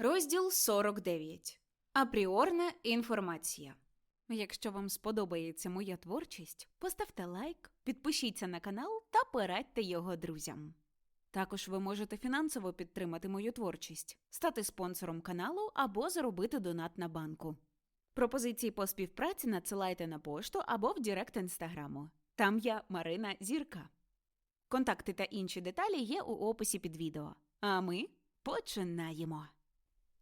Розділ 49. Апріорна інформація. Якщо вам сподобається моя творчість, поставте лайк, підпишіться на канал та порадьте його друзям. Також ви можете фінансово підтримати мою творчість, стати спонсором каналу або заробити донат на банку. Пропозиції по співпраці надсилайте на пошту або в Директ інстаграму. Там я Марина Зірка. Контакти та інші деталі є у описі під відео. А ми починаємо.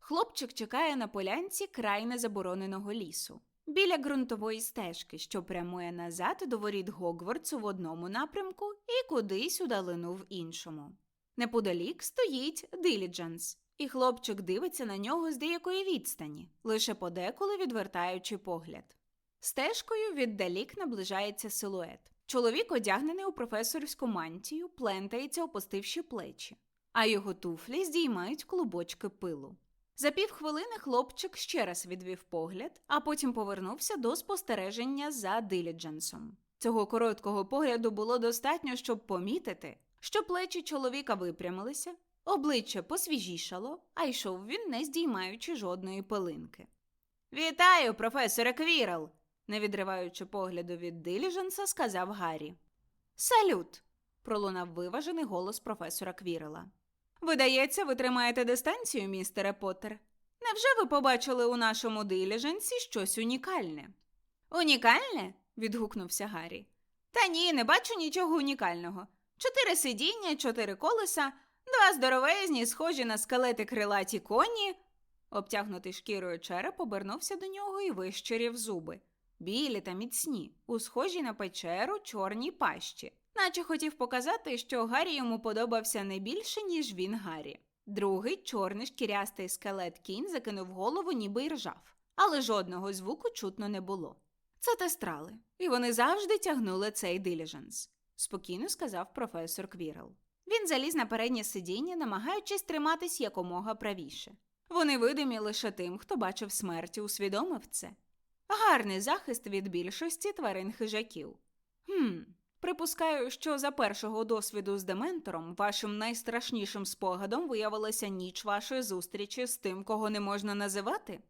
Хлопчик чекає на полянці край незабороненого лісу, біля ґрунтової стежки, що прямує назад до воріт Гогвартсу в одному напрямку і кудись удалину в іншому. Неподалік стоїть диліджанс, і хлопчик дивиться на нього з деякої відстані, лише подеколи відвертаючи погляд. Стежкою віддалік наближається силует. Чоловік, одягнений у професорську мантію, плентається, опустивши плечі, а його туфлі здіймають клубочки пилу. За півхвилини хлопчик ще раз відвів погляд, а потім повернувся до спостереження за дилідженсом. Цього короткого погляду було достатньо, щоб помітити, що плечі чоловіка випрямилися, обличчя посвіжішало, а йшов він, не здіймаючи жодної пилинки. Вітаю, професоре Квірл! не відриваючи погляду від диліженса, сказав Гаррі. Салют! пролунав виважений голос професора Квірела. Видається, ви тримаєте дистанцію, містере Поттер? Невже ви побачили у нашому диліженсі щось унікальне? Унікальне? відгукнувся Гаррі. Та ні, не бачу нічого унікального. Чотири сидіння, чотири колеса, два здоровезні, схожі на скелети крилаті коні. Обтягнутий шкірою череп обернувся до нього і вищирів зуби. Білі та міцні, у схожій на печеру чорній пащі, наче хотів показати, що Гаррі йому подобався не більше, ніж він Гаррі. Другий чорний шкірястий скелет кінь закинув голову, ніби й ржав, але жодного звуку чутно не було. Це тестрали, і вони завжди тягнули цей диліженс, спокійно сказав професор Квірл. Він заліз на переднє сидіння, намагаючись триматись якомога правіше. Вони видимі лише тим, хто бачив смерть і усвідомив це. Гарний захист від більшості тварин хижаків. Хм, припускаю, що за першого досвіду з дементором вашим найстрашнішим спогадом виявилася ніч вашої зустрічі з тим, кого не можна називати?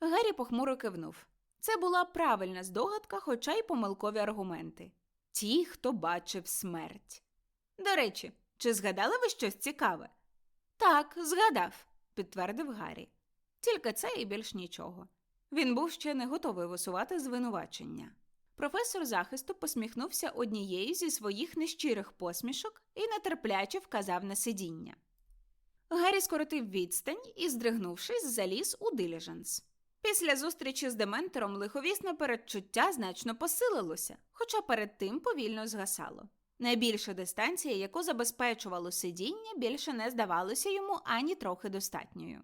Гаррі похмуро кивнув. Це була правильна здогадка, хоча й помилкові аргументи. Ті, хто бачив смерть. До речі, чи згадали ви щось цікаве? Так, згадав, підтвердив Гаррі. Тільки це і більш нічого. Він був ще не готовий висувати звинувачення. Професор захисту посміхнувся однією зі своїх нещирих посмішок і нетерпляче вказав на сидіння. Гаррі скоротив відстань і, здригнувшись, заліз у диліженс. Після зустрічі з дементором лиховісне передчуття значно посилилося, хоча перед тим повільно згасало. Найбільша дистанція, яку забезпечувало сидіння, більше не здавалося йому ані трохи достатньою.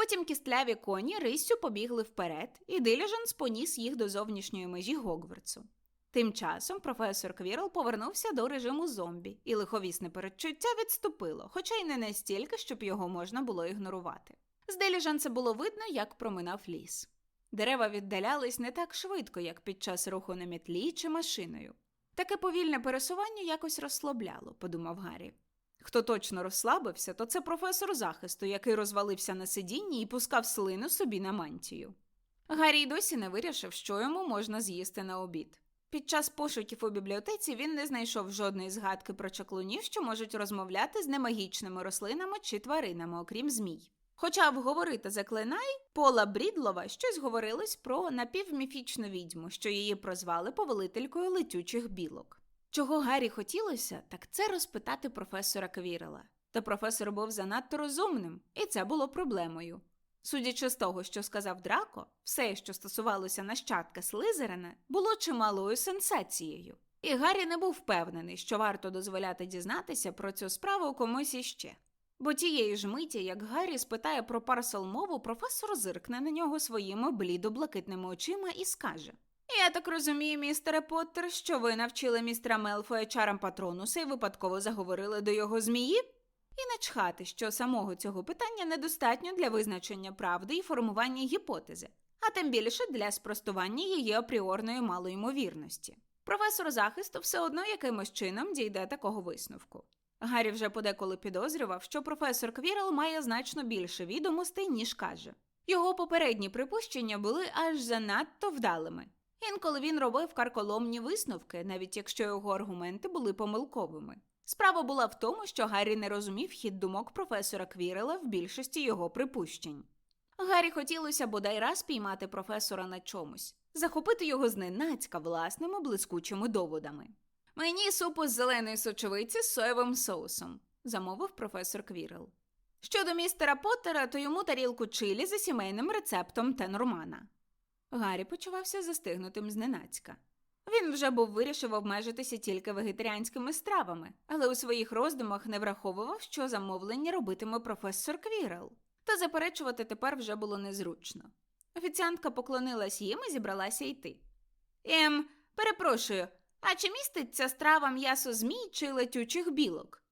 Потім кістляві коні риссю побігли вперед, і Диліженс поніс їх до зовнішньої межі Гогвартсу. Тим часом професор Квірл повернувся до режиму зомбі, і лиховісне передчуття відступило, хоча й не настільки, щоб його можна було ігнорувати. З Диліженса було видно, як проминав ліс. Дерева віддалялись не так швидко, як під час руху на мітлі чи машиною. Таке повільне пересування якось розслабляло, подумав Гаррі. Хто точно розслабився, то це професор захисту, який розвалився на сидінні і пускав слину собі на мантію. Гаррі досі не вирішив, що йому можна з'їсти на обід. Під час пошуків у бібліотеці він не знайшов жодної згадки про чаклунів, що можуть розмовляти з немагічними рослинами чи тваринами, окрім змій. Хоча вговорити заклинай, Пола Брідлова щось говорилось про напівміфічну відьму, що її прозвали повелителькою летючих білок. Чого Гаррі хотілося, так це розпитати професора Квірела. Та професор був занадто розумним, і це було проблемою. Судячи з того, що сказав Драко, все, що стосувалося нащадка Слизерина, було чималою сенсацією. І Гаррі не був впевнений, що варто дозволяти дізнатися про цю справу комусь іще. Бо тієї ж миті, як Гаррі спитає про парсел мову, професор зиркне на нього своїми блідо-блакитними очима і скаже: Я так розумію, містере Поттер, що ви навчили містера Мелфоя чарам патронуса і випадково заговорили до його змії? І начхати, що самого цього питання недостатньо для визначення правди і формування гіпотези, а тим більше для спростування її апріорної малоймовірності. Професор захисту все одно якимось чином дійде такого висновку. Гаррі вже подеколи підозрював, що професор Квірел має значно більше відомостей, ніж каже. Його попередні припущення були аж занадто вдалими. Інколи він робив карколомні висновки, навіть якщо його аргументи були помилковими. Справа була в тому, що Гаррі не розумів хід думок професора Квірела в більшості його припущень. Гаррі хотілося бодай раз піймати професора на чомусь, захопити його зненацька власними блискучими доводами. Мені супу з зеленої сочевиці з соєвим соусом, замовив професор Квірел. Щодо містера Поттера, то йому тарілку чилі за сімейним рецептом Тенормана. Гаррі почувався застигнутим зненацька. Він вже був вирішив обмежитися тільки вегетаріанськими стравами, але у своїх роздумах не враховував, що замовлення робитиме професор Квірел. Та заперечувати тепер вже було незручно. Офіціантка поклонилась їм і зібралася йти. Ем, перепрошую, а чи містить ця страва м'ясо змій чи летючих білок?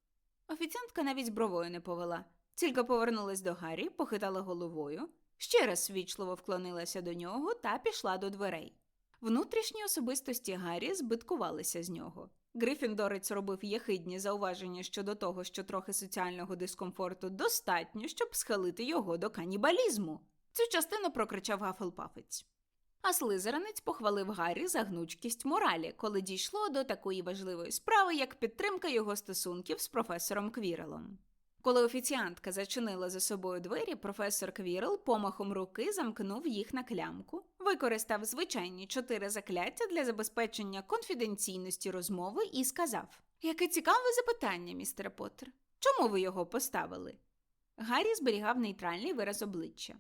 Офіціантка навіть бровою не повела, тільки повернулась до Гаррі, похитала головою, ще раз ввічливо вклонилася до нього та пішла до дверей. Внутрішні особистості Гаррі збиткувалися з нього. Грифіндорець робив єхидні зауваження щодо того, що трохи соціального дискомфорту достатньо, щоб схилити його до канібалізму. Цю частину прокричав Гафелпафець. А слизеринець похвалив Гаррі за гнучкість моралі, коли дійшло до такої важливої справи, як підтримка його стосунків з професором Квірелом. Коли офіціантка зачинила за собою двері, професор Квірел помахом руки замкнув їх на клямку, використав звичайні чотири закляття для забезпечення конфіденційності розмови і сказав: Яке цікаве запитання, містере Поттер. Чому ви його поставили? Гаррі зберігав нейтральний вираз обличчя.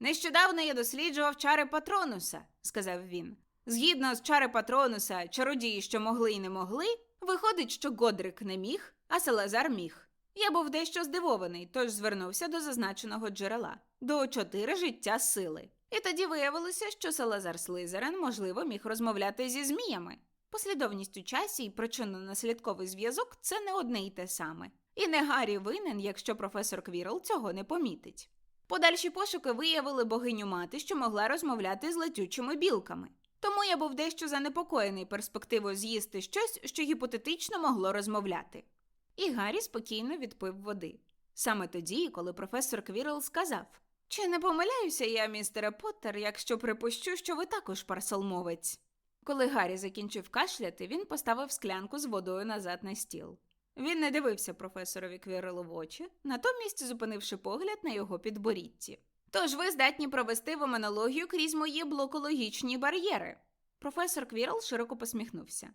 Нещодавно я досліджував чари Патронуса, сказав він. Згідно з чари Патронуса, чародії, що могли і не могли, виходить, що Годрик не міг, а Салазар міг. Я був дещо здивований, тож звернувся до зазначеного джерела до чотири життя сили. І тоді виявилося, що Салазар Слизерен, можливо, міг розмовляти зі зміями. Послідовність у часі і причинно-наслідковий зв'язок це не одне й те саме. І не Гаррі винен, якщо професор Квірл цього не помітить. Подальші пошуки виявили богиню мати, що могла розмовляти з летючими білками. Тому я був дещо занепокоєний перспективою з'їсти щось, що гіпотетично могло розмовляти. І Гаррі спокійно відпив води. Саме тоді, коли професор Квірл сказав: Чи не помиляюся я, містере Поттер, якщо припущу, що ви також парселмовець? Коли Гаррі закінчив кашляти, він поставив склянку з водою назад на стіл. Він не дивився професорові Квірелу в очі, натомість зупинивши погляд на його підборідці. Тож ви здатні провести вимонологію крізь мої блокологічні бар'єри. Професор Квірл широко посміхнувся.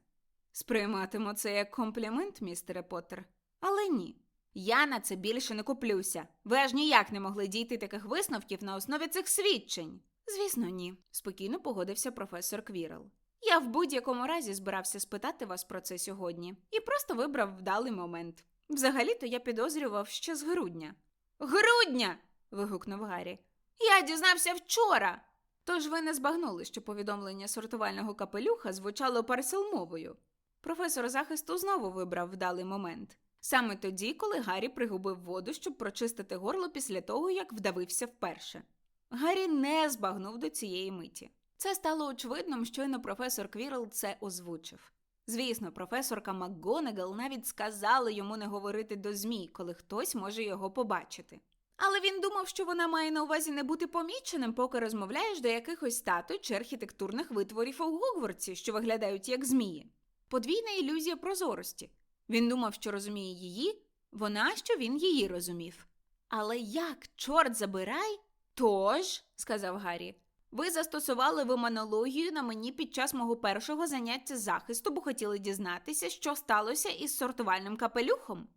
Сприйматиму це як комплімент, містере Поттер. Але ні. Я на це більше не куплюся. Ви аж ніяк не могли дійти таких висновків на основі цих свідчень. Звісно, ні, спокійно погодився професор Квірл. Я в будь-якому разі збирався спитати вас про це сьогодні і просто вибрав вдалий момент. Взагалі-то я підозрював ще з грудня. Грудня. вигукнув Гаррі. Я дізнався вчора. Тож ви не збагнули, що повідомлення сортувального капелюха звучало парселмовою. Професор захисту знову вибрав вдалий момент. Саме тоді, коли Гаррі пригубив воду, щоб прочистити горло після того, як вдавився вперше. Гаррі не збагнув до цієї миті. Це стало очевидним, щойно професор Квірл це озвучив. Звісно, професорка МакГонагал навіть сказала йому не говорити до змій, коли хтось може його побачити. Але він думав, що вона має на увазі не бути поміченим, поки розмовляєш до якихось статуй чи архітектурних витворів у Гогвартсі, що виглядають як змії. Подвійна ілюзія прозорості. Він думав, що розуміє її, вона, що він її розумів. Але як, чорт забирай? Тож, сказав Гаррі, ви застосували вимонологію на мені під час мого першого заняття захисту, бо хотіли дізнатися, що сталося із сортувальним капелюхом.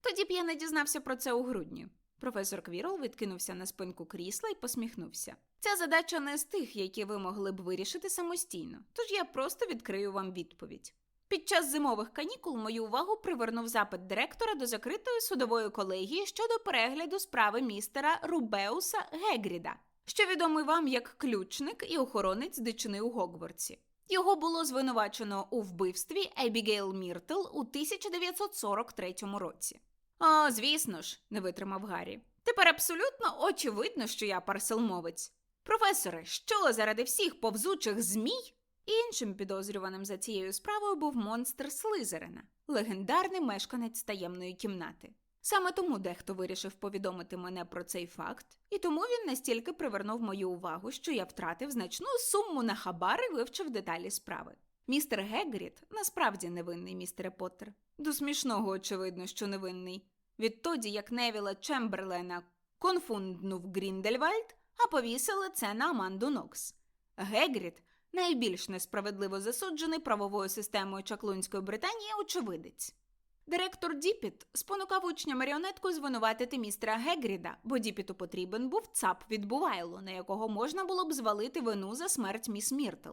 Тоді б я не дізнався про це у грудні. Професор Квірл відкинувся на спинку крісла і посміхнувся. Ця задача не з тих, які ви могли б вирішити самостійно, тож я просто відкрию вам відповідь. Під час зимових канікул мою увагу привернув запит директора до закритої судової колегії щодо перегляду справи містера Рубеуса Гегріда, що відомий вам як ключник і охоронець дичини у Гогвартсі. Його було звинувачено у вбивстві Ебігейл Міртл у 1943 році. О, звісно ж, не витримав Гаррі. Тепер абсолютно очевидно, що я парселмовець. Професоре, що заради всіх повзучих змій? Іншим підозрюваним за цією справою був монстр Слизерина, легендарний мешканець таємної кімнати. Саме тому дехто вирішив повідомити мене про цей факт, і тому він настільки привернув мою увагу, що я втратив значну суму на хабар і вивчив деталі справи. Містер Гегріт насправді невинний, містере Поттер. До смішного, очевидно, що невинний. Відтоді, як Невіла Чемберлена конфунднув Гріндельвальд, а повісили це на Аманду Нокс. Гегріт найбільш несправедливо засуджений правовою системою Чаклунської Британії очевидець. Директор Діпіт спонукав учня маріонетку звинуватити містера Гегріда, бо Діпіту потрібен був цап від Бувайло, на якого можна було б звалити вину за смерть міс Міртл.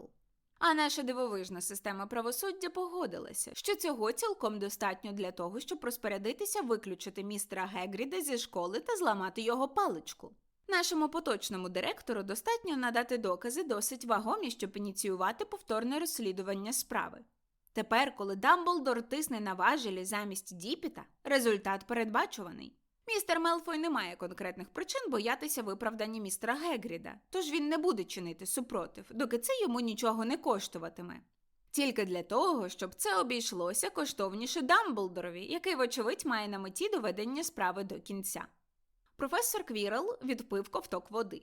А наша дивовижна система правосуддя погодилася, що цього цілком достатньо для того, щоб розпорядитися виключити містера Гегріда зі школи та зламати його паличку. Нашому поточному директору достатньо надати докази досить вагомі, щоб ініціювати повторне розслідування справи. Тепер, коли Дамблдор тисне на важелі замість Діпіта, результат передбачуваний. Містер Мелфой не має конкретних причин боятися виправдання містера Гегріда, тож він не буде чинити супротив, доки це йому нічого не коштуватиме. Тільки для того, щоб це обійшлося коштовніше Дамблдорові, який, вочевидь, має на меті доведення справи до кінця. Професор Квірел відпив ковток води.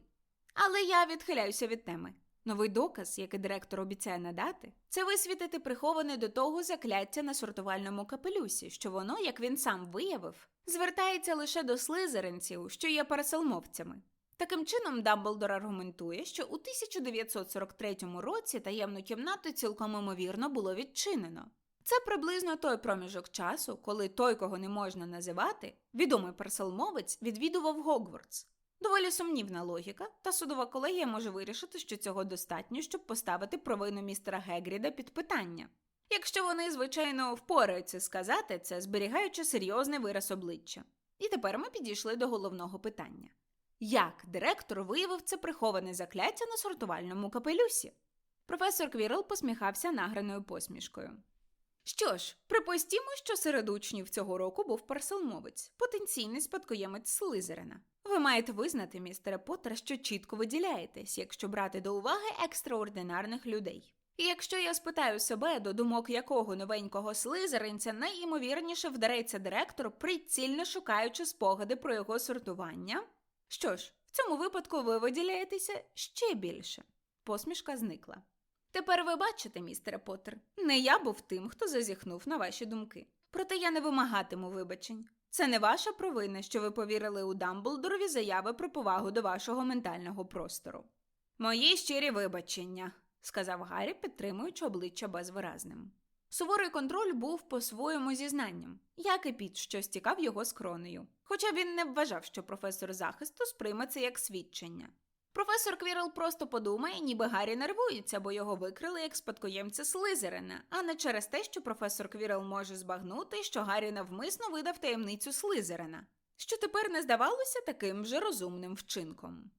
Але я відхиляюся від теми. Новий доказ, який директор обіцяє надати, це висвітити приховане до того закляття на сортувальному капелюсі, що воно, як він сам виявив, звертається лише до слизеринців, що є переселмовцями. Таким чином, Дамблдор аргументує, що у 1943 році таємну кімнату цілком імовірно було відчинено. Це приблизно той проміжок часу, коли той, кого не можна називати, відомий переселмовець, відвідував Гогвартс. Доволі сумнівна логіка, та судова колегія може вирішити, що цього достатньо, щоб поставити провину містера Гегріда під питання. Якщо вони, звичайно, впораються сказати це, зберігаючи серйозний вираз обличчя. І тепер ми підійшли до головного питання: як директор виявив це приховане закляття на сортувальному капелюсі? Професор Квірл посміхався награною посмішкою. Що ж, припустімо, що серед учнів цього року був парселмовець, потенційний спадкоємець Слизерина. Ви маєте визнати, містере Поттер, що чітко виділяєтесь, якщо брати до уваги екстраординарних людей. І якщо я спитаю себе, до думок якого новенького слизеринця найімовірніше вдареться директор, прицільно шукаючи спогади про його сортування. Що ж, в цьому випадку ви виділяєтеся ще більше. Посмішка зникла. Тепер ви бачите, містере Поттер, не я був тим, хто зазіхнув на ваші думки. Проте я не вимагатиму вибачень. Це не ваша провина, що ви повірили у Дамблдорові заяви про повагу до вашого ментального простору. Мої щирі вибачення, сказав Гаррі, підтримуючи обличчя безвиразним. Суворий контроль був по-своєму зізнанням, як і піт, що стікав його скронею. Хоча він не вважав, що професор захисту сприйме це як свідчення. Професор Квірл просто подумає, ніби Гаррі нервується, бо його викрили як спадкоємця Слизерина, а не через те, що професор Квірл може збагнути, що Гаррі навмисно видав таємницю Слизерина, що тепер не здавалося таким вже розумним вчинком.